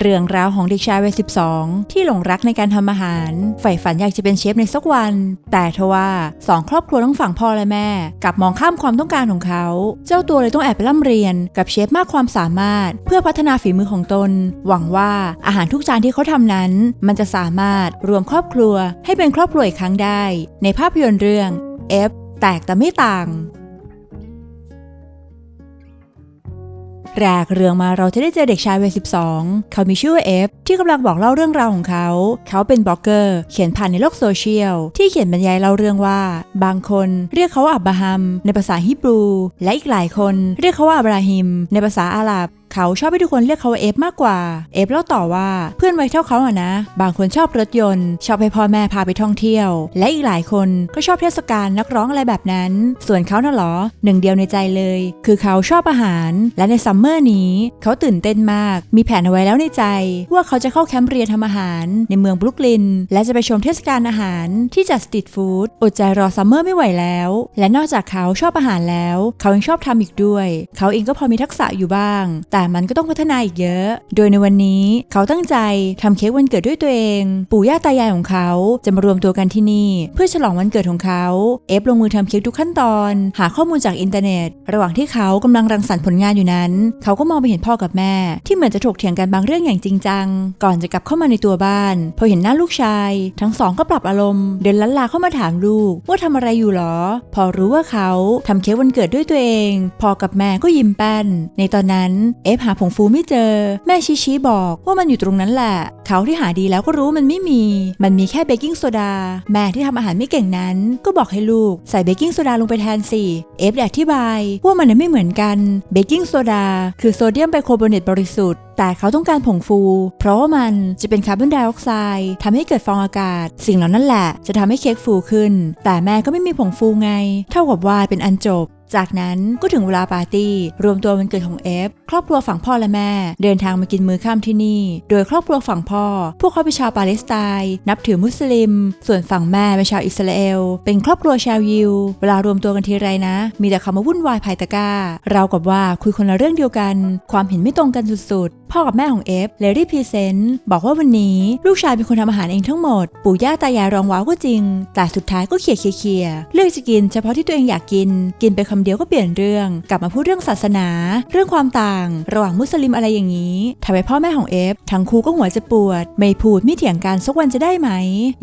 เรื่องราวของเด็กชายวัย 12 ที่หลงรักในการทำอาหาร ใฝ่ฝันอยากจะเป็นเชฟในสักวัน แต่ทว่าสองครอบครัวทั้งฝั่งพ่อและแม่กลับมองข้ามความต้องการของเขา เจ้าตัวเลยต้องแอบไปร่ำเรียนกับเชฟมากความสามารถ เพื่อพัฒนาฝีมือของตน หวังว่าอาหารทุกจานที่เขาทำนั้น มันจะสามารถรวมครอบครัวให้เป็นครอบครัวอีกครั้งได้ ในภาพยนตร์เรื่อง F แตกแต่ไม่ต่าง แรกเรื่องมาเราจะได้เจอเด็กชายวัย 12 เขามีชื่อว่าเอฟที่กำลังบอกเล่าเรื่องราวของเขา เขาเป็นบล็อกเกอร์ เขียนผ่านในโลกโซเชียล ที่เขียนบรรยายเล่าเรื่องว่า บางคนเรียกเขาว่าอับบราฮัม ในภาษาฮิบรู และอีกหลายคนเรียกเขาว่าอับราฮิม ในภาษาอาหรับ เขาชอบให้ทุกคนเรียกเขาว่าเอฟมากกว่า เอฟเล่าต่อว่าเพื่อนวัยเท่าเขาอะนะ บางคนชอบรถยนต์ ชอบให้พ่อแม่พาไปท่องเที่ยว และอีกหลายคนก็ชอบเทศกาลนักร้องอะไรแบบนั้น ส่วนเขาน่ะเหรอ หนึ่งเดียวในใจเลย คือเขาชอบอาหาร และในซัมเมอร์นี้ เขาตื่นเต้นมาก มีแผนเอาไว้แล้วในใจ ว่าเขาจะเข้าแคมป์เรียนทำอาหาร ในเมืองบรุกลิน และจะไปชมเทศกาลอาหารที่จัดสตรีทฟู้ดอดใจรอซัมเมอร์ไม่ไหวแล้ว และนอกจากเขาชอบอาหารแล้ว เขายังชอบทำอีกด้วย เขาเองก็พอมีทักษะอยู่บ้าง แต่มันก็ต้องพัฒนาอีกเยอะ โดยในวันนี้เขาตั้งใจทำเค้กวันเกิดด้วยตัวเอง ปู่ย่าตายายของเขาจะมารวมตัวกันที่นี่ เพื่อฉลองวันเกิดของเขาเอฟลงมือทำเค้กทุกขั้นตอน หาข้อมูลจากอินเทอร์เน็ต ระหว่างที่เขากำลังรังสรรค์ผลงานอยู่นั้น เขาก็มองไปเห็นพ่อกับแม่ ที่เหมือนจะถกเถียงกันบางเรื่องอย่างจริงจัง ก่อนจะกลับเข้ามาในตัวบ้าน พอเห็นหน้าลูกชาย ทั้งสองก็ปรับอารมณ์ เดินลันลาเข้ามาถามลูก ว่าทำอะไรอยู่หรอ พอรู้ว่าเขาทำเค้กวันเกิดด้วยตัวเอง พ่อกับแม่ก็ยิ้มแป้น ในตอนนั้นเอฟหาผงฟูไม่เจอ แม่ชี้ชี้บอกว่ามันอยู่ตรงนั้นแหละ เขาที่หาดีแล้วก็รู้มันไม่มี มันมีแค่เบกกิ้งโซดา แม่ที่ทำอาหารไม่เก่งนั้น ก็บอกให้ลูกใส่เบกกิ้งโซดาลงไปแทนสิ เอฟอธิบายว่ามันไม่เหมือนกัน เบกกิ้งโซดาคือโซเดียมไบโครบอเนตบริสุทธิ์ แต่เขาต้องการผงฟู เพราะว่ามันจะเป็นคาร์บอนไดออกไซด์ทำให้เกิดฟองอากาศ สิ่งเหล่านั้นแหละ จะทำให้เค้กฟูขึ้น แต่แม่ก็ไม่มีผงฟูไง เท่ากับว่าเป็นอันจบจากนั้นก็ถึงเวลาปาร์ตี้ รวมตัววันเกิดของเอฟ ครอบครัวฝั่งพ่อและแม่ เดินทางมากินมื้อค่ำที่นี่ โดยครอบครัวฝั่งพ่อพ่อ พวกเขาเป็นชาวปาเลสไตน์นับถือมุสลิม ส่วนฝั่งแม่เป็นชาวอิสราเอล เป็นครอบครัวชาวยิว เวลารวมตัวกันทีไรนะ มีแต่คำมาวุ่นวายภายตะก้า เรากับว่าคุยคนละเรื่องเดียวกัน ความเห็นไม่ตรงกันสุดๆ พ่อกับแม่ของเอฟเลยรีบพรีเซนต์บอกว่าวันนี้ลูกชายเป็นคนทำอาหารเองทั้งหมด ปู่ย่าตายายรองว้าวก็จริง แต่สุดท้ายก็เขี่ยเคียเลือกจะกินเฉพาะที่ตัวเองอยากกิน กินไปคำเดียวก็เปลี่ยนเรื่อง กลับมาพูดเรื่องศาสนา เรื่องความต่าง ระหว่างมุสลิมอะไรอย่างนี้ทำให้พ่อแม่ของเอฟทั้งคู่ก็หัวจะปวด ไม่พูดไม่เถียงกันสักวันจะได้ไหม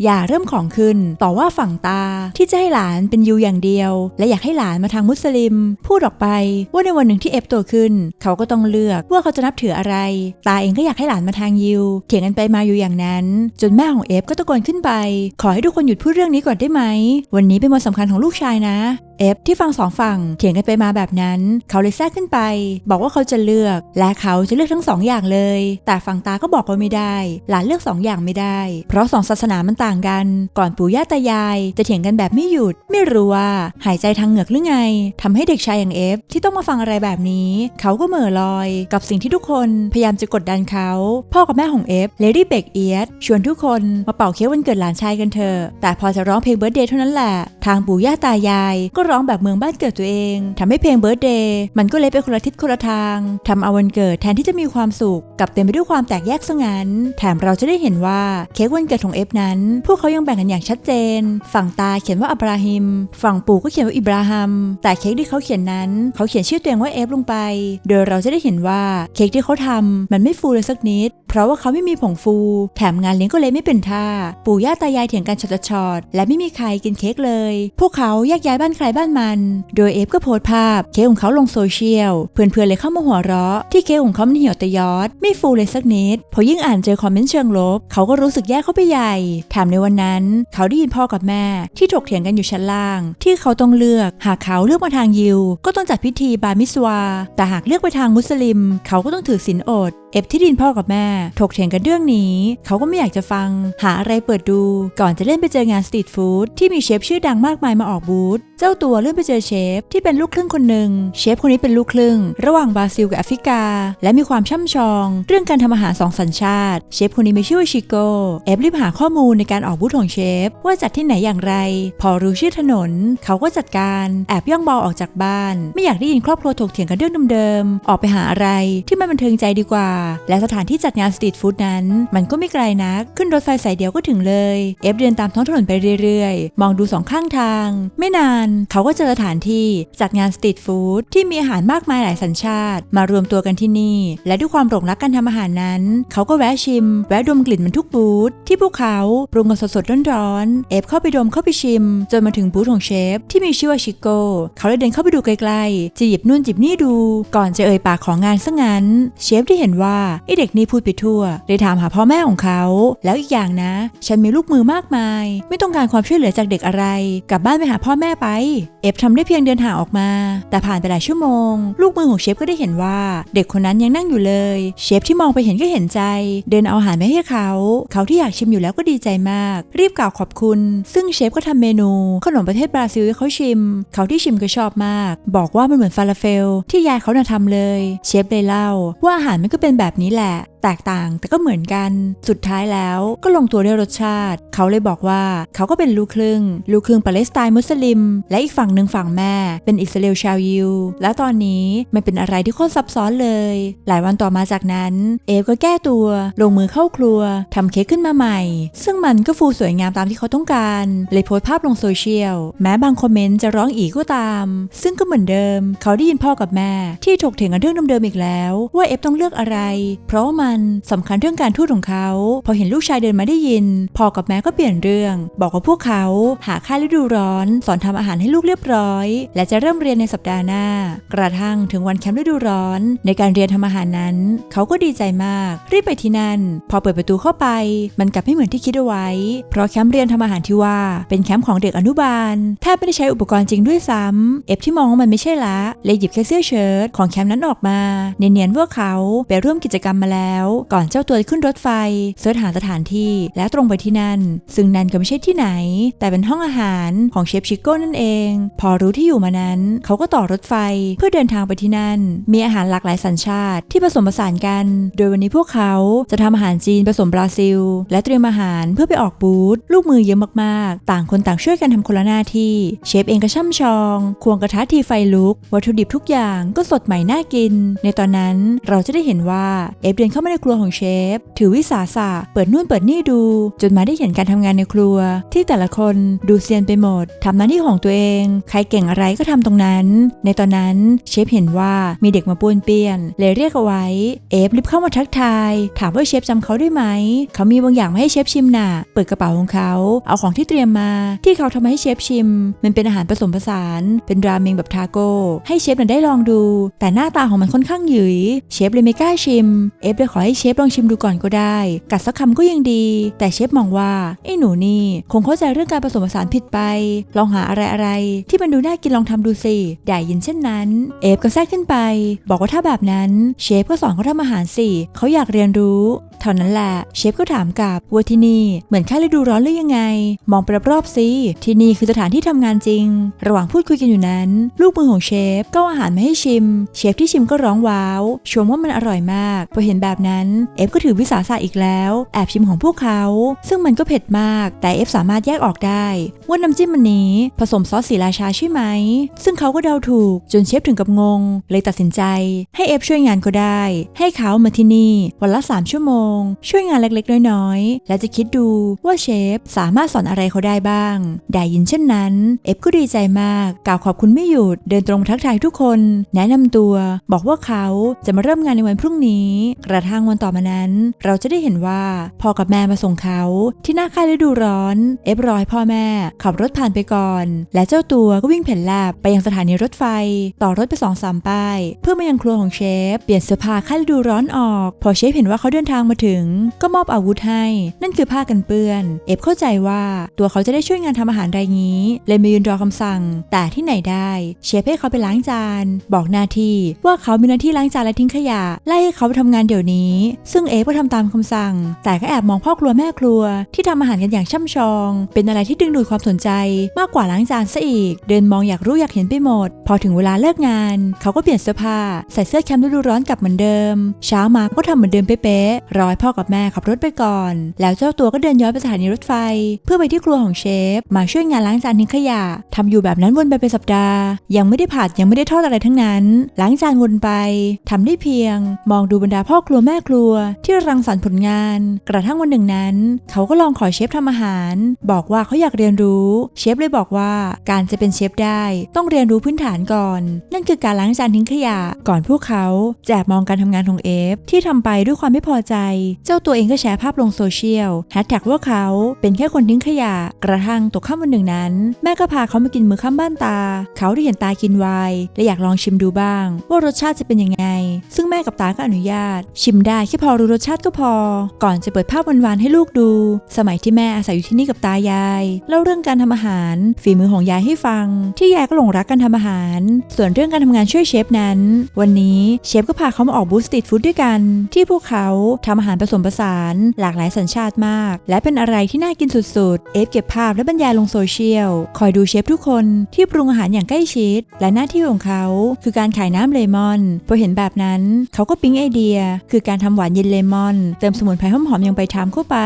อย่าเริ่มของขึ้น ต่อว่าฝั่งตา ที่จะให้หลานเป็นยูอย่างเดียว และอยากให้หลานมาทางมุสลิม พูดออกไปว่าในวันหนึ่งที่เอฟโตขึ้น เขาก็ต้องเลือกว่าเขาจะนับถืออะไร ตาเองก็อยากให้หลานมาทางยิวเถียงกันไปมาอยู่อย่างนั้น จนแม่ของเอฟก็ตะโกนขึ้นไป ขอให้ทุกคนหยุดพูดเรื่องนี้ก่อนได้ไหมวันนี้เป็นวันสำคัญของลูกชายนะ เอฟที่ฟังสองฝั่งเถียงกันไปมาแบบนั้น เขาเลยแทรกขึ้นไป บอกว่าเขาจะเลือก และเขาจะเลือกทั้งสองอย่างเลย แต่ฝั่งตาก็บอกว่าไม่ได้ หลานเลือกสองอย่างไม่ได้ เพราะสองศาสนามันต่างกัน ก่อนปู่ย่าตายาย จะเถียงกันแบบไม่หยุด ไม่รู้ว่า หายใจทางเหงือกหรือไงทำให้เด็กชายอย่างเอฟที่ต้องมาฟังอะไรแบบนี้ เขาก็เหม่อลอย กับสิ่งที่ทุกคนพยายามจะกดดันเขา พ่อกับแม่ของเอฟเลดี้เบกเอียดชวนทุกคนมาเป่าเค้กวันเกิดหลานชายกันเถอะแต่พอจะร้องเพลงเบิร์ดเดย์เท่านั้นแหละทางปู่ย่าตายายก็ร้องแบบเมืองบ้านเกิดตัวเองทำให้เพลงเบิร์ดเดย์มันก็เลยไปคนละทิศคนละทางทำเอาวันเกิดแทนที่จะมีความสุขกับเต็มไปด้วยความแตกแยกซะงั้น แถมเราจะได้เห็นว่าเค้กวันเกิดของเอฟนั้น พวกเขายังแบ่งกันอย่างชัดเจน ฝั่งตาเขียนว่าอับราฮิม ฝั่งปู่ก็เขียนว่าอิบราฮัม แต่เค้กที่เขาเขียนนั้น เขาเขียนชื่อตัวเองว่าเอฟลงไป โดยเราจะได้เห็นว่าเค้กที่เขาทำมันไม่ฟูเลยสักนิด เพราะว่าเขาไม่มีผงฟู แถมงานเลี้ยงก็เลยไม่เป็นท่า ปู่ย่าตายายเถียงกันชดๆๆและไม่มีใครกินเค้กเลย พวกเขาแยกย้ายบ้านใครบ้านมัน โดยเอฟก็โพสต์ภาพเค้กของเขาลงโซเชียล เพื่อนๆเลยเข้ามาหัวเราะ ที่เค้กของเขามันเหี่ยวตยอด ไม่ฟูเลยสักนิด พอยิ่งอ่านเจอคอมเมนต์เชิงลบ เขาก็รู้สึกแย่เข้าไปใหญ่แถมในวันนั้น เขาได้ยินพ่อกับแม่ ที่ถกเถียงกันอยู่ชั้นล่าง ที่เขาต้องเลือก หากเขาเลือกมาทางยิว ก็ต้องจัดพิธีบามิสวา แต่หากเลือกไปทางมุสลิม เขาก็ต้องถือศีลอด เอฟที่ดินพ่อกับแม่ ถกเถียงกันเรื่องนี้ เขาก็ไม่อยากจะฟัง หาอะไรเปิดดู ก่อนจะเล่นไปเจองานสตรีทฟู้ดที่มีเชฟชื่อดังมากมายมาออกบูธ เจ้าตัวเลื่อนไปเจอเชฟที่เป็นลูกครึ่งคนหนึ่งเชฟคนนี้เป็นลูกครึ่ง ระหว่างบราซิลกับแอฟริกา และมีความช่ำชอง เรื่องการทำอาหารสองสัญชาติ เชฟคนนี้มีชื่อว่าชิโกเอฟรีบหาข้อมูลในการออกบูธของเชฟ ว่าจัดที่ไหนอย่างไร พอรู้ชื่อถนน เขาก็จัดการแอบย่องเบาออกจากบ้าน ไม่อยากได้ยินครอบครัวถกเถียงกันเรื่องเดิมๆออกไปหาอะไรที่มันบันเทิงใจดีกว่า และสถานที่จัดงานสตรีทฟู้ดนั้น มันก็ไม่ไกลนัก ขึ้นรถไฟสายเดียวก็ถึงเลยเอฟเดินตามท้องถนนไปเรื่อยๆ มองดูสองข้างทาง ไม่นานเขาก็เจอสถานที่จัดงานสตรีทฟู้ดที่มีอาหารมากมายหลายสัญชาติ มารวมตัวกันที่นี่ และด้วยความหลงรักการทำอาหารนั้น เขาก็แวะชิม แวะดมกลิ่นมันทุกบูธที่พวกเขาปรุงกันสดๆร้อนๆเอฟเข้าไปดมเข้าไปชิม จนมาถึงบูธของเชฟที่มีชื่อว่าชิโก้เขาเลยเดินเข้าไปดูไกลๆจะหยิบนู่นหยิบนี่ดู ก่อนจะเอ่ยปากของงานซะงั้น เชฟที่เห็นว่าไอเด็กนี่พูดไปทั่วเลยถามหาพ่อแม่ของเขา แล้วอีกอย่างนะ ฉันมีลูกมือมากมาย ไม่ต้องการความช่วยเหลือจากเด็กอะไร กลับบ้านไปหาพ่อแม่ไปเอฟทำได้เพียงเดินห่างออกมา แต่ผ่านไปหลายชั่วโมง ลูกมือของเชฟก็ได้เห็นว่า เด็กคนนั้นยังนั่งอยู่เลย เชฟที่มองไปเห็นก็เห็นใจ เดินเอาอาหารมาให้เขา เขาที่อยากชิมอยู่แล้วก็ดีใจมาก รีบกล่าวขอบคุณ ซึ่งเชฟก็ทำเมนู ขนมประเทศบราซิลให้เขาชิม เขาที่ชิมก็ชอบมาก บอกว่ามันเหมือนฟาลาเฟล ที่ยายเขาน่ะทำเลย เชฟเลยเล่า ว่าอาหารมันก็เป็นแบบนี้แหละ แตกต่างแต่ก็เหมือนกัน สุดท้ายแล้วก็ลงตัวด้วยรสชาติ เขาเลยบอกว่าเขาก็เป็นลูกครึ่ง ลูกครึ่งปาเลสไตน์มุสลิม และอีกฝั่งหนึ่งฝั่งแม่ เป็นอิสราเอลชาวยิว และตอนนี้มันเป็นอะไรที่โคตรซับซ้อนเลย หลายวันต่อมาจากนั้น เอฟก็แก้ตัว ลงมือเข้าครัวทำเค้กขึ้นมาใหม่ ซึ่งมันก็ฟูสวยงามตามที่เขาต้องการ เลยโพสต์ภาพลงโซเชียล แม้บางคอมเมนต์จะร้องอีกก็ตาม ซึ่งก็เหมือนเดิม เขาได้ยินพ่อกับแม่ ที่ถกเถียงกันเรื่องเดิมๆอีกแล้ว ว่าเอฟต้องเลือกอะไร เพราะว่ามันสำคัญเรื่องการทูตของเขา พอเห็นลูกชายเดินมาได้ยินพ่อกับแม่ก็เปลี่ยนเรื่อง บอกว่าพวกเขาหาค่ายฤดูร้อน สอนทำอาหารให้ลูกเรียบร้อย และจะเริ่มเรียนในสัปดาห์หน้า กระทั่งถึงวันแคมป์ฤดูร้อน ในการเรียนทำอาหารนั้น เขาก็ดีใจมาก รีบไปที่นั่น พอเปิดประตูเข้าไป มันกลับไม่เหมือนที่คิดเอาไว้ เพราะแคมป์เรียนทำอาหารที่ว่า เป็นแคมป์ของเด็กอนุบาลแทบไม่ได้ใช้อุปกรณ์จริงด้วยซ้ำเอฟที่มองว่ามันไม่ใช่ละเลยหยิบแค่เสื้อเชิ้ตของแคมป์นั้นออกมา เนียนๆว่าเขาไปร่วมกิจกรรมมาแล้วก่อนเจ้าตัวจะขึ้นรถไฟเสิร์ชหาสถานที่และตรงไปที่นั่น ซึ่งนั่นก็ไม่ใช่ที่ไหน แต่เป็นห้องอาหารของเชฟชิโก้นั่นเอง พอรู้ที่อยู่มานั้น เขาก็ต่อรถไฟเพื่อเดินทางไปที่นั่น มีอาหารหลากหลายสัญชาติที่ผสมผสานกัน โดยวันนี้พวกเขาจะทำอาหารจีนผสมบราซิล และเตรียมอาหารเพื่อไปออกบูธลูกมือเยอะมากๆ ต่างคนต่างช่วยกันทำคนละหน้าที่เชฟเองก็ช่ำชอง ควงกระทะทีไฟลุก วัตถุดิบทุกอย่างก็สดใหม่น่ากิน ในตอนนั้นเราจะได้เห็นว่าเอฟเดินเข้ามาในครัวของเชฟ ถือวิสาสะเปิดนู่นเปิดนี่ดู จนมาได้เห็นการทำงานในครัว ที่แต่ละคนดูเซียนไปหมดทำหน้าที่ของตัวเอง ใครเก่งอะไรก็ทำตรงนั้น ในตอนนั้นเชฟเห็นว่ามีเด็กมาป้วนเปี้ยน เลยเรียกเอาไว้ เอฟรีบเข้ามาทักทาย ถามว่าเชฟจำเขาได้ไหม เขามีบางอย่างมาให้เชฟชิมน่ะ เปิดกระเป๋าของเขา เอาของที่เตรียมมา ที่เขาทำให้เชฟชิม มันเป็นอาหารผสมผสาน เป็นราเมงแบบทาโก้ ให้เชฟน่ะได้ลองดู แต่หน้าตาของมันค่อนข้างหยุย เชฟเลยไม่กล้าชิม เอฟเลยขอให้เชฟลองชิมดูก่อนก็ได้ กัดสักคำก็ยังดี แต่เชฟมองว่าไอ้หนูนี่คงเข้าใจเรื่องการผสมผสานผิดไป ลองหาอะไรอะไรที่มันดูน่ากินลองทำดูสิได้ยินเช่นนั้น เอฟก็แทรกขึ้นไป บอกว่าถ้าแบบนั้นเชฟก็สอนเขาทำอาหารสิเขาอยากเรียนรู้ เท่านั้นแหละเชฟก็ถามกลับว่าที่นี่เหมือนแค่ฤดูร้อนหรือยังไง มองไปรอบๆสิที่นี่คือสถานที่ทำงานจริง ระหว่างพูดคุยกันอยู่นั้น ลูกมือของเชฟก็อาอาหารมาให้ชิม เชฟที่ชิมก็ร้องว้าวชมว่ามันอร่อยมากพอเห็นแบบนั้นเอฟก็ถือวิสาสะอีกแล้วแอบชิมของพวกเขา ซึ่งมันก็เผ็ดมากแต่เอฟสามารถแยกออกได้ ว่าน้ำจิ้มมันนี้ผสมซอสสีราชาใช่ไหม ซึ่งเขาก็เดาถูกจนเชฟถึงกับงง เลยตัดสินใจ ให้เอฟช่วยงานก็ได้ ให้เขามาที่นี่วันละ 3 ชั่วโมงช่วยงานเล็กๆ น้อยๆ และจะคิดดูว่าเชฟสามารถสอนอะไรเขาได้บ้าง ได้ยินเช่นนั้น เอฟก็ดีใจมาก กล่าวขอบคุณไม่หยุด เดินตรงมาทักทายทุกคน แนะนำตัว บอกว่าเขาจะมาเริ่มงานในวันพรุ่งนี้ กระทั่งวันต่อมานั้น เราจะได้เห็นว่าพ่อกับแม่มาส่งเขาที่หน้าค่ายฤดูร้อน เอฟรอให้พ่อแม่ ขับรถผ่านไปก่อน และเจ้าตัวก็วิ่งเพ่นแลบไปยังสถานีรถไฟ ต่อรถไปสองสามป้าย เพื่อมายังครัวของเชฟ เปลี่ยนเสื้อผ้าค่ายฤดูร้อนออก พอเชฟเห็นว่าเขาเดินทางมาถึงก็มอบอาวุธให้ นั่นคือผ้ากันเปื้อน เอฟเข้าใจว่าตัวเขาจะได้ช่วยงานทำอาหารไรงี้ เลยมายืนรอคำสั่ง แต่ที่ไหนได้ เชฟให้เขาไปล้างจาน บอกหน้าที่ว่าเขามีหน้าที่ล้างจานและทิ้งขยะ ไล่ให้เขาไปทำงานเดี๋ยวนี้ ซึ่งเอฟก็ทำตามคำสั่ง แต่ก็แอบมองพ่อครัวแม่ครัว ที่ทำอาหารกันอย่างช่ำชอง เป็นอะไรที่ดึงดูดความสนใจ มากกว่าล้างจานซะอีก เดินมองอยากรู้อยากเห็นไปหมด พอถึงเวลาเลิกงาน เขาก็เปลี่ยนเสื้อผ้าใส่เสื้อแคมป์ฤดูร้อนกลับเหมือนเดิม เช้ามาก็ทำเหมือนเดิมเป๊ะๆรอให้พ่อกับแม่ขับรถไปก่อน แล้วเจ้าตัวก็เดินย้อนไปสถานีรถไฟ เพื่อไปที่ครัวของเชฟ มาช่วยงานล้างจานทิ้งขยะทำอยู่แบบนั้นวนไปเป็นสัปดาห์ ยังไม่ได้ผัดยังไม่ได้ทอดอะไรทั้งนั้น ล้างจานวนไปทำได้เพียง มองดูบรรดาพ่อครัวแม่ครัว ที่รังสรรค์ผลงาน กระทั่งวันหนึ่งนั้น เขาก็ลองขอเชฟทำอาหาร บอกว่าเขาอยากเรียนรู้ เชฟเลยบอกว่าการจะเป็นเชฟได้ต้องเรียนรู้พื้นฐานก่อน นั่นคือการล้างจานทิ้งขยะ ก่อนพวกเขาแจกมองการทำงานของเอฟที่ทำไปด้วยความไม่พอใจเจ้าตัวเองก็แชร์ภาพลงโซเชียลแฮชแท็กว่าเขาเป็นแค่คนทิ้งขยะ กระทั่งตกค่ำวันหนึ่งนั้น แม่ก็พาเขามากินมื้อค่ำบ้านตา เขาได้เห็นตากินไวน์และอยากลองชิมดูบ้าง ว่ารสชาติจะเป็นยังไง ซึ่งแม่กับตาก็อนุญาต ชิมได้แค่พอรู้รสชาติก็พอ ก่อนจะเปิดภาพหวานๆให้ลูกดู สมัยที่แม่อาศัยอยู่ที่นี่กับตายายเล่าเรื่องการทำอาหาร ฝีมือของยายให้ฟัง ที่ยายก็หลงรักการทำอาหาร ส่วนเรื่องการทำงานช่วยเชฟนั้น วันนี้เชฟก็พาเขามาออกบูธสตรีทฟู้ดด้วยกัน ที่พวกเขาทำอาหารผสมผสาน หลากหลายสัญชาติมาก และเป็นอะไรที่น่ากินสุดๆ เอฟเก็บภาพและบรรยายลงโซเชียล คอยดูเชฟทุกคนที่ปรุงอาหารอย่างใกล้ชิด และหน้าที่ของเขา คือการขายน้ำเลมอน พอเห็นแบบนั้น เขาก็ปิ๊งไอเดีย คือการทำหวานเย็นเลมอน เติมสมุนไพรหอมๆอย่างใบทามเข้าไป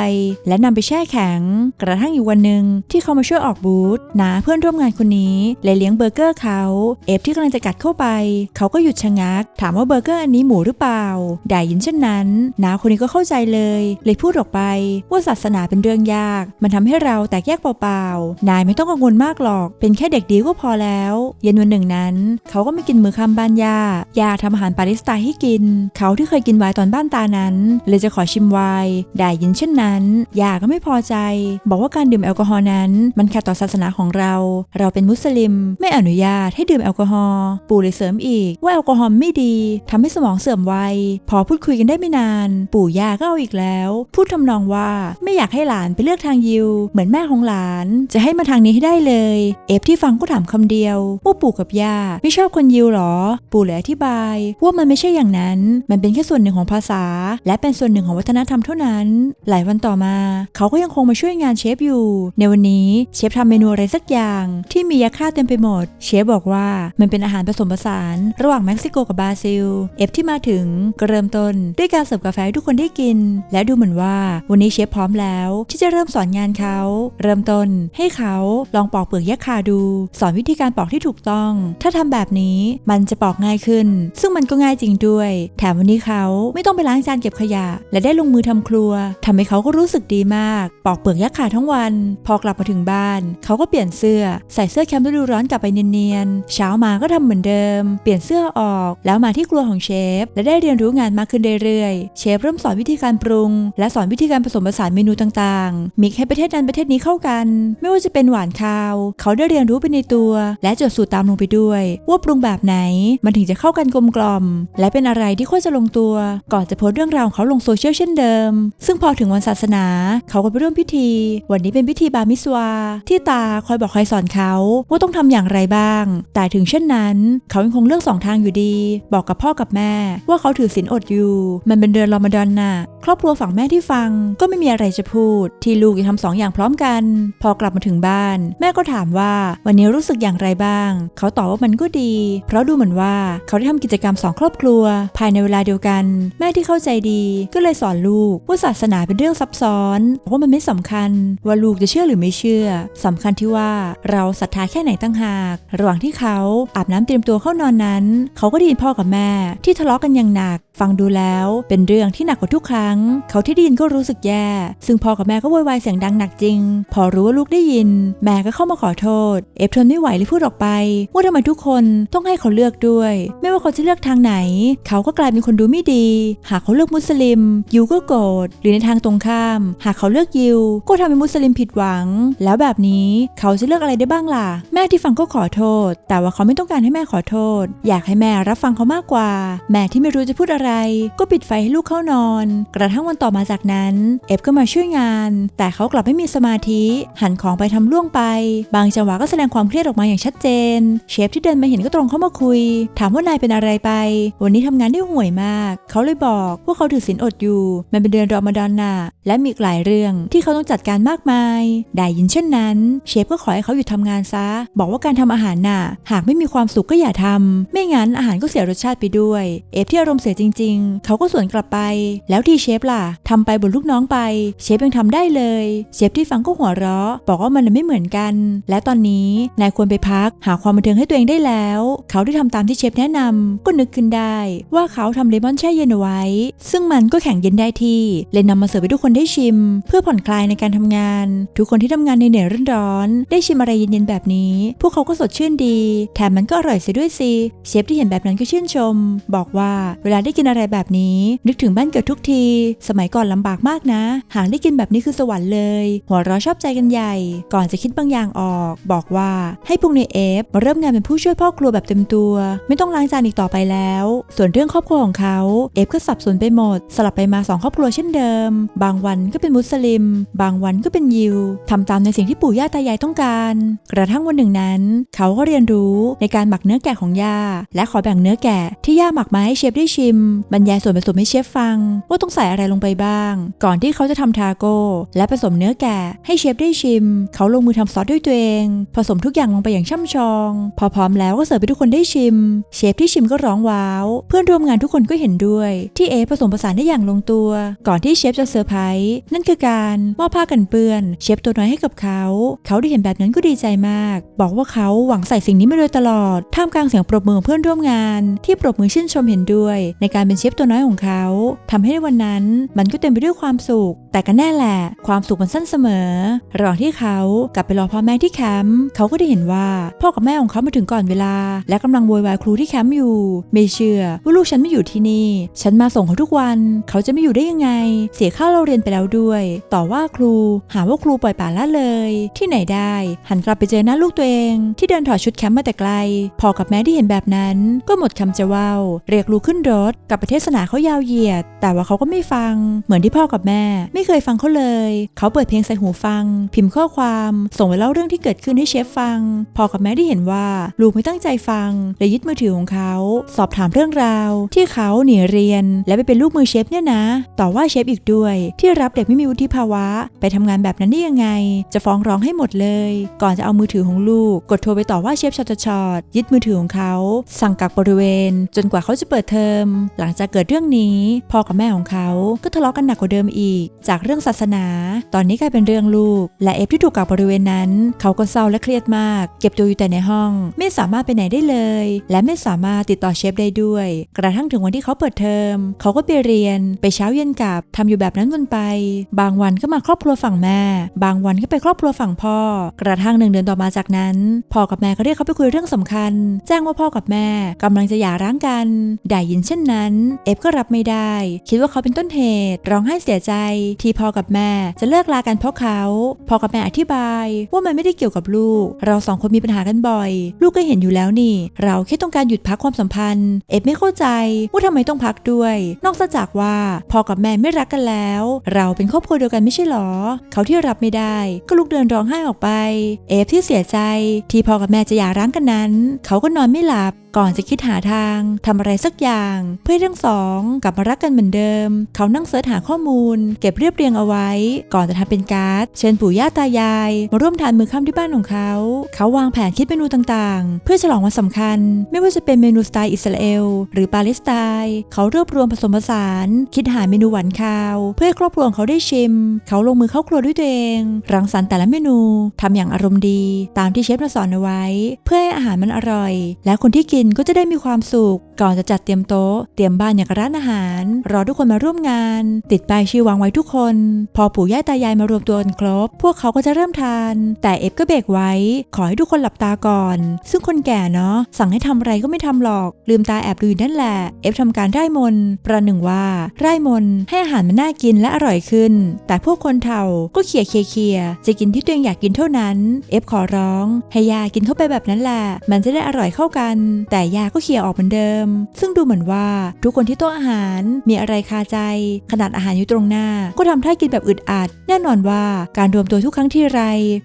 และนำไปแช่แข็ง กระทั่งอยู่วันหนึ่งที่เขามาช่วยออกบูธนาเพื่อนร่วมงานคนนี้เลยเลี้ยงเบอร์เกอร์เขา เอฟที่กำลังจะกัดเข้าไป เขาก็หยุดชะงัก ถามว่าเบอร์เกอร์อันนี้หมูหรือเปล่า ได้ยินเช่นนั้นนาคนนี้ก็เข้าใจเลย เลยพูดออกไปว่าศาสนาเป็นเรื่องยาก มันทำให้เราแตกแยกเปล่าๆ นายไม่ต้องกังวลมากหรอก เป็นแค่เด็กดีก็พอแล้ว เย็นวันหนึ่งนั้น เขาก็ไม่กินมือค่ำบ้านยาย่าทำอาหารปาเลสไตน์ให้กิน เขาที่เคยกินไวน์ตอนบ้านตานั้น เลยจะขอชิมไวน์ได้ยินเช่นนั้นย่าก็ไม่พอใจ บอกว่าการดื่มแอลกอฮอล์นั้น มันขัดต่อศาสนาของเรา เราเป็นมุสลิม ไม่อนุญาตให้ดื่มแอลกอฮอล์ปู่เลยเสริมอีก ว่าแอลกอฮอล์ไม่ดีทำให้สมองเสื่อมไวพอพูดคุยกันได้ไม่นาน ปู่ย่าก็เอาอีกแล้ว พูดทำนองว่าไม่อยากให้หลานไปเลือกทางยิว เหมือนแม่ของหลาน จะให้มาทางนี้ให้ได้เลย เอฟที่ฟังก็ถามคำเดียวว่าปู่กับย่าไม่ชอบคนยิวหรอ ปู่เลยอธิบายว่ามันไม่ใช่อย่างนั้น มันเป็นแค่ส่วนหนึ่งของภาษา และเป็นส่วนหนึ่งของวัฒนธรรมเท่านั้น หลายวันต่อมา เขาก็ยังคงมาช่วยงานเชฟอยู่ ในวันนี้เชฟทำเมนูอะไรสักอย่างที่มียาฆ่าเต็มไปหมด เชฟบอกว่ามันเป็นอาหารผสมผสาน ระหว่างเม็กซิโกกับบราซิล เอฟที่มาถึงก็เริ่มต้นด้วยการเสิร์ฟกาแฟให้ทุกคนได้กิน และดูเหมือนว่าวันนี้เชฟพร้อมแล้ว ที่จะเริ่มสอนงานเขา เริ่มต้นให้เขาลองปอกเปลือกยาคาดู สอนวิธีการปอกที่ถูกต้อง ถ้าทำแบบนี้มันจะปอกง่ายขึ้น ซึ่งมันก็ง่ายจริงด้วย แถมวันนี้เขาไม่ต้องไปล้างจานเก็บขยะ และได้ลงมือทำครัวทำให้เขาก็รู้สึกดีมาก ปอกเปลือกยาคาทั้งวัน พอกลับมาถึงบ้าน เขาก็เปลี่ยนเสื้อใส่เสื้อแคมป์ฤดูร้อนกลับไปเนียนๆเช้ามาก็ทำเหมือนเดิม เปลี่ยนเสื้อออก แล้วมาที่ครัวของเชฟและได้เรียนรู้งานมากขึ้นเรื่อยๆเชฟเริ่มสอนวิธีการปรุง และสอนวิธีการผสมผสานเมนูต่างๆ มิกให้ประเทศนั้นประเทศนี้เข้ากัน ไม่ว่าจะเป็นหวานคาว เขาได้เรียนรู้ไปในตัว และจดสูตรตามลงไปด้วย ว่าปรุงแบบไหน มันถึงจะเข้ากันกลมกล่อม และเป็นอะไรที่ควรจะลงตัว ก่อนจะโพสเรื่องราวของเขาลงโซเชียลเช่นเดิม ซึ่งพอถึงวันศาสนา เขาก็ไปร่วมพิธี วันนี้เป็นพิธีบามิสวา ที่ตาคอยบอกคอยสอนเขาว่าต้องทำอย่างไรบ้าง แต่ถึงเช่นนั้น เขายังคงเลือกสองทางอยู่ดี บอกกับพ่อกับแม่ ว่าเขาถือศีลอดอยู่ มันเป็นเดือนรอมฎอนนะครอบครัวฝั่งแม่ที่ฟังก็ไม่มีอะไรจะพูด ที่ลูกยังทำสองอย่างพร้อมกัน พอกลับมาถึงบ้าน แม่ก็ถามว่าวันนี้รู้สึกอย่างไรบ้าง เขาตอบว่ามันก็ดี เพราะดูเหมือนว่าเขาได้ทำกิจกรรมสองครอบครัว ภายในเวลาเดียวกัน แม่ที่เข้าใจดี ก็เลยสอนลูกว่าศาสนาเป็นเรื่องซับซ้อนว่ามันไม่สำคัญ ว่าลูกจะเชื่อหรือไม่เชื่อสำคัญที่ว่าเราศรัทธาแค่ไหนตั้งหาก ระหว่างที่เขาอาบน้ำเตรียมตัวเข้านอนนั้น เขาก็ได้ยินพ่อกับแม่ที่ทะเลาะกันอย่างหนัก ฟังดูแล้วเป็นเรื่องที่หนักกว่าทุกครั้ง เขาที่ได้ยินก็รู้สึกแย่ ซึ่งพ่อกับแม่ก็โวยวายเสียงดังหนักจริง พอรู้ว่าลูกได้ยิน แม่ก็เข้ามาขอโทษ เอฟทนไม่ไหวเลยพูดออกไป ว่าทำไมทุกคนต้องให้เขาเลือกด้วย ไม่ว่าเขาจะเลือกทางไหน เขาก็กลายเป็นคนดูไม่ดี หากเขาเลือกมุสลิม ยูก็โกรธหรือในทางตรงข้าม หากเขาเลือกยิว ก็ทำให้มุสลิมผิดหวัง แล้วแบบนี้เขาจะเลือกอะไรได้บ้างล่ะ แม่ที่ฟังก็ขอโทษ แต่ว่าเขาไม่ต้องการให้แม่ขอโทษ อยากให้แม่รับฟังเขามากกว่า แม่ที่ไม่รู้จะพูดอะไร ก็ปิดไฟให้ลูกเข้านอนกระทั่งวันต่อมาจากนั้น เอฟก็มาช่วยงาน แต่เขากลับไม่มีสมาธิ หันของไปทำล่วงไป บางจังหวะก็แสดงความเครียดออกมาอย่างชัดเจน เชฟที่เดินมาเห็นก็ตรงเข้ามาคุย ถามว่านายเป็นอะไรไป วันนี้ทำงานได้ห่วยมาก เขาเลยบอกว่าเขาถือศีลอดอยู่ มันเป็นเดือนรอมฎอนน่ะและมีอีกหลายเรื่องที่เขาต้องจัดการมากมาย ได้ยินเช่นนั้น เชฟก็ขอให้เขาหยุดทำงานซะ บอกว่าการทำอาหารน่ะ หากไม่มีความสุขก็อย่าทำไม่งั้นอาหารก็เสียรสชาติไปด้วย เอฟที่อารมณ์เสียจริง ๆ เขาก็สวนกลับไป แล้แล้วที่เชฟล่ะทำไปบนลูกน้องไป เชฟยังทำได้เลย เชฟที่ฟังก็หัวเราะ บอกว่ามันไม่เหมือนกัน และตอนนี้นายควรไปพัก หาความบันเทิงให้ตัวเองได้แล้ว เขาได้ทำตามที่เชฟแนะนำก็นึกขึ้นได้ ว่าเขาทำเลมอนแช่เย็นเอาไว้ ซึ่งมันก็แข็งเย็นได้ที่เลยนำมาเสิร์ฟให้ทุกคนได้ชิม เพื่อผ่อนคลายในการทำงาน ทุกคนที่ทำงานในเหนื่อยร้อนๆได้ชิมอะไรเย็นๆแบบนี้ พวกเขาก็สดชื่นดี แถมมันก็อร่อยเสียด้วยสิเชฟที่เห็นแบบนั้นก็ชื่นชม บอกว่าเวลาได้กินอะไรแบบนี้ นึกถึงบ้านเกิดทุกที สมัยก่อนลำบากมากนะ หากได้กินแบบนี้คือสวรรค์เลย หัวเราะชอบใจกันใหญ่ ก่อนจะคิดบางอย่างออก บอกว่าให้พวกในเอฟมาเริ่มงานเป็นผู้ช่วยพ่อครัวแบบเต็มตัว ไม่ต้องล้างจานอีกต่อไปแล้ว ส่วนเรื่องครอบครัวของเขาเอฟก็สับสนไปหมด สลับไปมาสองครอบครัวเช่นเดิม บางวันก็เป็นมุสลิม บางวันก็เป็นยิวทำตามในสิ่งที่ปู่ย่าตายายต้องการ กระทั่งวันหนึ่งนั้น เขาก็เรียนรู้ในการหมักเนื้อแกะของย่าและขอแบ่งเนื้อแกะที่ย่าหมักมาให้เชฟได้ชิม บรรยายส่วนผสมให้เชฟฟังว่าต้องใส่อะไรลงไปบ้าง ก่อนที่เขาจะทำทาโก้ และผสมเนื้อแกะให้เชฟได้ชิม เขาลงมือทำซอสด้วยตัวเอง ผสมทุกอย่างลงไปอย่างช่ำชอง พอพร้อมแล้วก็เสิร์ฟให้ทุกคนได้ชิม เชฟที่ชิมก็ร้องว้าว เพื่อนร่วมงานทุกคนก็เห็นด้วย ที่เอผสมผสานได้อย่างลงตัว ก่อนที่เชฟจะเซอร์ไพรส์นั่นคือการมอบผ้ากันเปื้อน เชฟตัวน้อยให้กับเขา เขาได้เห็นแบบนั้นก็ดีใจมาก บอกว่าเขาหวังใส่สิ่งนี้มาโดยตลอด ท่ามกลางเสียงปรบมือของเพื่อนร่วมงาน ที่ปรบมือชื่นชมเห็นด้วย ในการเป็นเชฟตัวน้อยของเขาทำให้ในวันนั้น มันก็เต็มไปด้วยความสุข แต่ก็แน่แหละ ความสุขมันสั้นเสมอระหว่างที่เขากลับไปรอพ่อแม่ที่แคมป์เขาก็ได้เห็นว่าพ่อกับแม่ของเขามาถึงก่อนเวลา และกำลังโวยวายครูที่แคมป์อยู่ ไม่เชื่อว่าลูกฉันไม่อยู่ที่นี่ ฉันมาส่งเขาทุกวัน เขาจะไม่อยู่ได้ยังไง เสียค่าเราเรียนไปแล้วด้วย ต่อว่าครู หาว่าครูปล่อยป่าละเลย ที่ไหนได้ หันกลับไปเจอหน้าลูกตัวเอง ที่เดินถอดชุดแคมป์มาแต่ไกลพ่อกับแม่ที่เห็นแบบนั้น ก็หมดคำจะว่าเรียกลูกขึ้นรถกลับไปเทศนาเขายาวเหยียด แต่ว่าเขาก็ไม่ฟัง เหมือนที่พ่อกับแม่ ไม่เคยฟังเขาเลย เขาเปิดเพลงใส่หูฟัง พิมพ์ข้อความ ส่งไปเล่าเรื่องที่เกิดขึ้นให้เชฟฟัง พ่อกับแม่ที่เห็นว่าลูกไม่ตั้งใจฟังเลยยึดมือถือของเขา สอบถามเรื่องราว ที่เขาหนีเรียน และไปเป็นลูกมือเชฟเนี่ยนะ ต่อว่าเชฟอีกด้วย ที่รับเด็กไม่มีวุฒิภาวะ ไปทำงานแบบนั้นได้ยังไง จะฟ้องร้องให้หมดเลย ก่อนจะเอามือถือของลูก กดโทรไปต่อว่าเชฟชอตชอตยึดมือถือของเขา สั่งกักบริเวณ จนกว่าเขาจะเปิดเทอม หลังจากเกิดเรื่องนี้พ่อกับแม่ของเขา ก็ทะเลาะกันหนักกว่าเดิมอีก จากเรื่องศาสนา ตอนนี้กลายเป็นเรื่องลูก และเอฟที่ถูกกักบริเวณนั้น เขาก็เศร้าและเครียดมาก เก็บตัวอยู่แต่ในห้อง ไม่สามารถไปไหนได้เลย และไม่สามารถติดต่อเชฟได้ด้วย กระทั่งถึงวันที่เขาเปิดเทอม เขาก็ไปเรียน ไปเช้าเย็นกลับทำอยู่แบบนั้นวนไป บางวันก็มาครอบครัวฝั่งแม่ บางวันก็ไปครอบครัวฝั่งพ่อ กระทั่งหนึ่งเดือนต่อมาจากนั้น พ่อกับแม่ก็เรียกเขาไปคุยเรื่องสำคัญ แจ้งว่าพ่อกับแม่กำลังจะหย่าร้างกัน ได้ยินเช่นนั้น เอฟก็รับไม่ได้ คิดว่าเขาเป็นต้นเหตุ ร้องไห้เสียใจ ที่พ่อกับแม่จะเลิกลากันเพราะเขาพ่อกับแม่อธิบายว่ามันไม่ได้เกี่ยวกับลูก เราสองคนมีปัญหากันบ่อย ลูกก็เห็นอยู่แล้วนี่ เราแค่ต้องการหยุดพักความสัมพันธ์ เอฟไม่เข้าใจว่าทำไมต้องพักด้วย นอกจากว่าพ่อกับแม่ไม่รักกันแล้ว เราเป็นครอบครัวเดียวกันไม่ใช่หรอ เขาที่รับไม่ได้ ก็ลุกเดินร้องไห้ออกไป เอฟที่เสียใจ ที่พ่อกับแม่จะหย่าร้างกันนั้น เขาก็นอนไม่หลับ ก่อนจะคิดหาทางทำอะไรสักอย่าง เพื่อทั้งสองกลับมารักกันเหมือนเดิม เขานั่งเสิร์ชหาข้อมูล เก็บเรียบเรียงเอาไว้ ก่อนจะทำเป็นการ์ด เชิญปู่ย่าตายาย มาร่วมทานมื้อค่ำที่บ้านของเขา เขาวางแผนคิดเมนูต่างๆ เพื่อฉลองวันสำคัญ ไม่ว่าจะเป็นเมนูสไตล์อิสราเอลหรือปาเลสไตน์เขารวบรวมผสมผสาน คิดหาเมนูหวานคาว เพื่อให้ครอบครัวของเขาได้ชิม เขาลงมือเข้าครัวด้วยตัวเอง รังสรรค์แต่ละเมนูทำอย่างอารมณ์ดี ตามที่เชฟมาสอนเอาไว้ เพื่อให้อาหารมันอร่อย และคนที่กินก็จะได้มีความสุข ก่อนจะจัดเตรียมโต๊ะ เตรียมบ้านอย่างร้านอาหาร รอทุกคนมาร่วมงาน ติดป้ายชื่อวางไว้ทุกคน พอปู่ย่าตายายมารวมตัวกันครบ พวกเขาก็จะเริ่มทาน แต่เอฟก็เบรกไว้ ขอให้ทุกคนหลับตาก่อน ซึ่งคนแก่เนาะสั่งให้ทำอะไรก็ไม่ทำหรอก ลืมตาแอบดูอยู่นั่นแหละเอฟทำการได้มน ประหนึ่งว่าไร้มนให้อาหารมันน่ากินและอร่อยขึ้น แต่พวกคนเฒ่าก็เขี่ยเคียเคียจะกินที่ตัวเองอยากกินเท่านั้น เอฟขอร้อง ให้ยากินเข้าไปแบบนั้นแหละ มันจะได้อร่อยเข้ากัน แต่แต่ยาก็เคลียร์ออกเหมือนเดิม ซึ่งดูเหมือนว่าทุกคนที่โต๊ะอาหารมีอะไรคาใจ ขนาดอาหารอยู่ตรงหน้า ก็ทำท่ากินแบบอึดอัด แน่นอนว่าการรวมตัวทุกครั้งที่ไร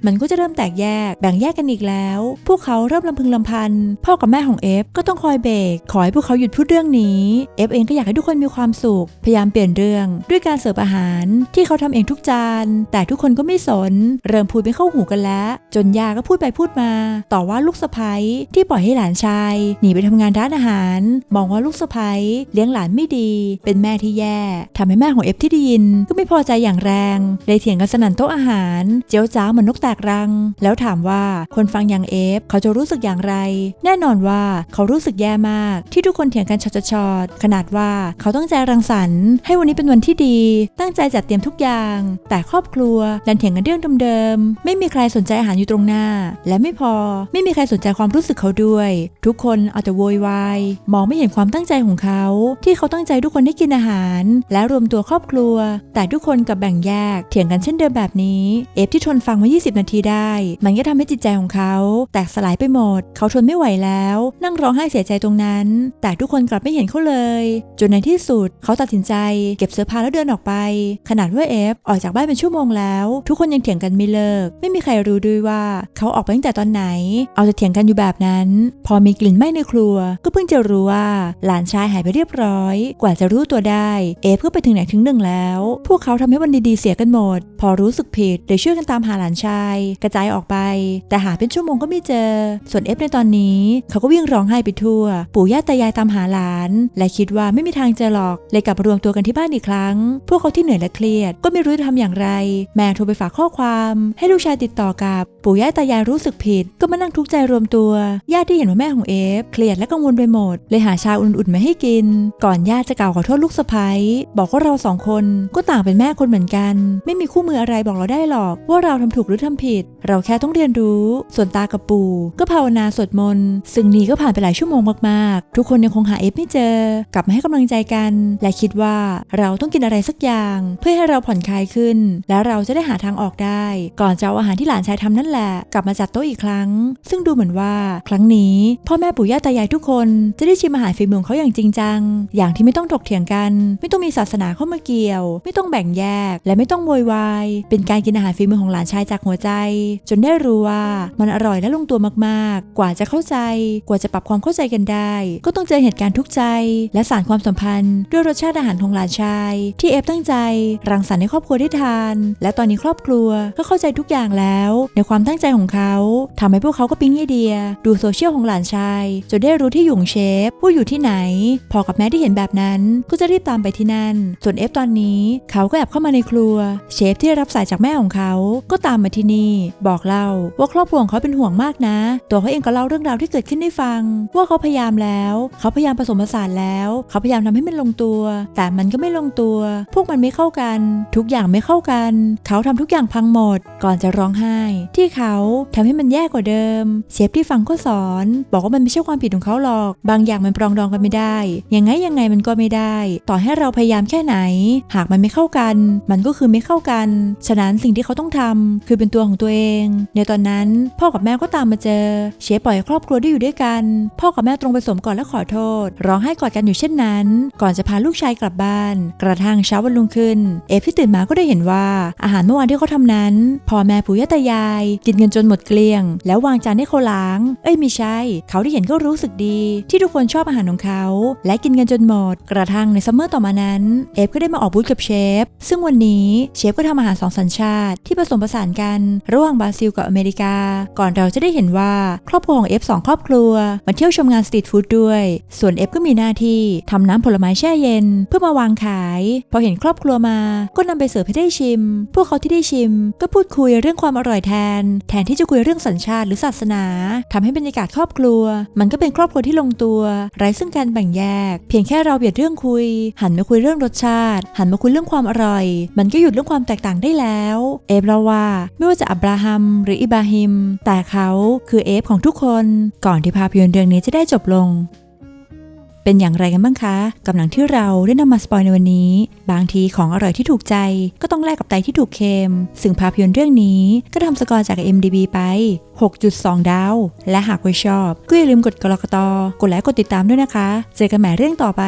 มันก็จะเริ่มแตกแยกแบ่งแยกกันอีกแล้ว พวกเขาเริ่มลำพึงลำพัน พ่อกับแม่ของเอฟก็ต้องคอยเบรกขอให้พวกเขาหยุดพูดเรื่องนี้เอฟเองก็อยากให้ทุกคนมีความสุข พยายามเปลี่ยนเรื่องด้วยการเสิร์ฟอาหาร ที่เขาทำเองทุกจาน แต่ทุกคนก็ไม่สน เริ่มพูดไม่เข้าหูกันแล้ว จนยาก็พูดไปพูดมา ต่อว่าลูกสะใภ้ที่ปล่อยให้หลานชายหนีไปทำงานร้านอาหาร มองว่าลูกสะใภ้เลี้ยงหลานไม่ดี เป็นแม่ที่แย่ทำให้แม่ของเอฟที่ได้ยิน ก็ไม่พอใจอย่างแรงเลยเถียงกันสนั่นโต๊ะอาหาร เจียวจ้าวเหมือนนกแตกรัง แล้วถามว่าคนฟังอย่างเอฟเขาจะรู้สึกอย่างไร แน่นอนว่าเขารู้สึกแย่มาก ที่ทุกคนเถียงกันชอดๆขนาดว่าเขาตั้งใจรังสรรค์ให้วันนี้เป็นวันที่ดี ตั้งใจจัดเตรียมทุกอย่าง แต่ครอบครัวดันเถียงกันเรื่องเดิมๆไม่มีใครสนใจอาหารอยู่ตรงหน้า และไม่พอไม่มีใครสนใจความรู้สึกเขาด้วย ทุกคนเอาแต่โวยวายมองไม่เห็นความตั้งใจของเขา ที่เขาตั้งใจทุกคนได้กินอาหาร และรวมตัวครอบครัว แต่ทุกคนกลับแบ่งแยกเถียงกันเช่นเดิมแบบนี้ เอฟที่ทนฟังมา 20 นาทีได้ มันก็ทำให้จิตใจของเขา แตกสลายไปหมด เขาทนไม่ไหวแล้ว นั่งร้องไห้เสียใจตรงนั้น แต่ทุกคนกลับไม่เห็นเขาเลย จนในที่สุดเขาตัดสินใจ เก็บเสื้อผ้าแล้วเดินออกไป ขนาดว่าเอฟออกจากบ้านเป็นชั่วโมงแล้ว ทุกคนยังเถียงกันไม่เลิก ไม่มีใครรู้ด้วยว่า เขาออกไปตั้งแต่ตอนไหน เอาแต่เถียงกันอยู่แบบนั้น พอมีกลิ่นไหม้ในครัว ก็เพิ่งจะรู้ว่าหลานชายหายไปเรียบร้อย กว่าจะรู้ตัวได้ เอฟก็ไปถึงไหนถึงหนึ่งแล้ว พวกเขาทำให้วันดีๆเสียกันหมด พอรู้สึกผิดเลยช่วยกันตามหาหลานชาย กระจายออกไป แต่หาเป็นชั่วโมงก็ไม่เจอ ส่วนเอฟในตอนนี้ เขาก็วิ่งร้องไห้ไปทั่ว ปู่ย่าตายายตามหาหลาน และคิดว่าไม่มีทางเจอหรอก เลยกลับมารวมตัวกันที่บ้านอีกครั้ง พวกเขาที่เหนื่อยและเครียด ก็ไม่รู้จะทำอย่างไร แม่โทรไปฝากข้อความ ให้ลูกชายติดต่อกับ ปู่ย่าตายายรู้สึกผิด ก็มานั่งทุกข์ใจรวมตัว ญาติที่เห็นว่าแม่ของเอฟเครียดและกังวลไปหมด เลยหาชาอุ่นๆมาให้กิน ก่อนญาติจะกล่าวขอโทษลูกสะใภ้บอกว่าเราสองคนก็ต่างเป็นแม่คนเหมือนกัน ไม่มีคู่มืออะไรบอกเราได้หรอก ว่าเราทำถูกหรือทำผิด เราแค่ต้องเรียนรู้ ส่วนตากับปู่ก็ภาวนาสวดมนต์ซึ่งนี้ก็ผ่านไปหลายชั่วโมงมากๆ ทุกคนยังคงหาเอฟไม่เจอ กลับมาให้กำลังใจกัน และคิดว่าเราต้องกินอะไรสักอย่าง เพื่อให้เราผ่อนคลายขึ้น และเราจะได้หาทางออกได้ ก่อนจะเอาอาหารที่หลานชายทำนั่นแหละ กลับมาจัดโต๊ะอีกครั้ง ซึ่งดูเหมือนว่า ครั้งนี้พ่อแม่ปู่ย่าตายายทุกคนจะได้ชิมอาหารฝีมือของเขาอย่างจริงจัง อย่างที่ไม่ต้องถกเถียงกัน ไม่ต้องมีศาสนาเข้ามาเกี่ยว ไม่ต้องแบ่งแยก และไม่ต้องโวยวาย เป็นการกินอาหารฝีมือของหลานชายจากหัวใจ จนได้รู้ว่ามันอร่อยและลงตัวมากๆ กว่าจะเข้าใจ กว่าจะปรับความเข้าใจกันได้ ก็ต้องเจอเหตุการณ์ทุกใจ และสารความสัมพันธ์ด้วยรสชาติอาหารของหลานชาย ที่เอฟตั้งใจ รังสรรค์ให้ครอบครัวได้ทาน และตอนนี้ครอบครัวก็เข้าใจทุกอย่างแล้ว ในความตั้งใจของเขาทำให้พวกเขาก็ปิ๊งไอเดีย ดูโซเชียลของหลานชายจนได้รู้ที่อยู่ของเชฟว่าอยู่ที่ไหน พอกับแม่ที่เห็นแบบนั้นก็จะรีบตามไปที่นั่น ส่วนเอฟตอนนี้เขาก็แอบเข้ามาในครัว เชฟที่รับสายจากแม่ของเขาก็ตามมาที่นี่ บอกเล่าว่าครอบครัวของเขาเป็นห่วงมากนะ ตัวเขาเองก็เล่าเรื่องราวที่เกิดขึ้นให้ฟัง ว่าเขาพยายามแล้ว เขาพยายามผสมผสานแล้ว เขาพยายามทำให้มันลงตัว แต่มันก็ไม่ลงตัว พวกมันไม่เข้ากัน ทุกอย่างไม่เข้ากัน เขาทำทุกอย่างพังหมด ก่อนจะร้องไห้ ที่เขาทำให้มันแย่กว่าเดิม เชฟที่ฟังก็สอน บอกว่ามันไม่ใช่ความความผิดของเขาหรอก บางอย่างมันปรองดองกันไม่ได้ ยังไงยังไงมันก็ไม่ได้ ต่อให้เราพยายามแค่ไหน หากมันไม่เข้ากัน มันก็คือไม่เข้ากัน ฉะนั้นสิ่งที่เขาต้องทำคือเป็นตัวของตัวเอง ในตอนนั้น พ่อกับแม่ก็ตามมาเจอ เชฟปล่อยครอบครัวได้อยู่ด้วยกัน พ่อกับแม่ตรงไปสมก่อนและขอโทษ ร้องไห้กอดกันอยู่เช่นนั้น ก่อนจะพาลูกชายกลับบ้าน กระทั่งเช้าวันรุ่งขึ้น เอฟที่ตื่นมาก็ได้เห็นว่า อาหารเมื่อวานที่เขาทำนั้นพ่อแม่ปู่ย่าตายาย กินเงินจนหมดเกลี้ยง แล้ววางจานให้เขาล้าง เอ้ยไม่ใช่ เขาได้เห็นก็รู้สึกดีที่ทุกคนชอบอาหารของเขา และกินกันจนหมด กระทั่งในซัมเมอร์ต่อมานั้น เอฟก็ได้มาออกบูธกับเชฟ ซึ่งวันนี้เชฟก็ทำอาหารสองสัญชาติ ที่ผสมผสานกันระหว่างบราซิลกับอเมริกา ก่อนเราจะได้เห็นว่าครอบครัวของเอฟสองครอบครัวมาเที่ยวชมงานสตรีทฟู้ดด้วย ส่วนเอฟก็มีหน้าที่ทำน้ำผลไม้แช่เย็น เพื่อมาวางขาย พอเห็นครอบครัวมา ก็นำไปเสิร์ฟให้ได้ชิม พวกเขาที่ได้ชิม ก็พูดคุยเรื่องความอร่อยแทน แทนที่จะคุยเรื่องสัญชาติหรือศาสนาทำให้บรรยากาศครอบครัว มันก็เป็นครอบครัวที่ลงตัว ไร้ซึ่งการแบ่งแยก เพียงแค่เราเบียดเรื่องคุย หันมาคุยเรื่องรสชาติ หันมาคุยเรื่องความอร่อย มันก็หยุดเรื่องความแตกต่างได้แล้ว เอฟเราว่าไม่ว่าจะอับราฮัม หรืออิบราฮิม แต่เขาคือเอฟของทุกคน ก่อนที่ภาพยนตร์เรื่องนี้จะได้จบลง เป็นอย่างไรกันบ้างคะ กับหนังที่เราได้นำมาสปอยในวันนี้ บางทีของอร่อยที่ถูกใจ ก็ต้องแลกกับไตที่ถูกเค็มซึ่งภาพยนตร์เรื่องนี้ก็ทำสกอร์จาก MDB ไป 6.2 ดาว และหากคุณชอบก็อย่าลืมกดกรกตกดไลค์กดติดตามด้วยนะคะ เจอกันใหม่เรื่องต่อไป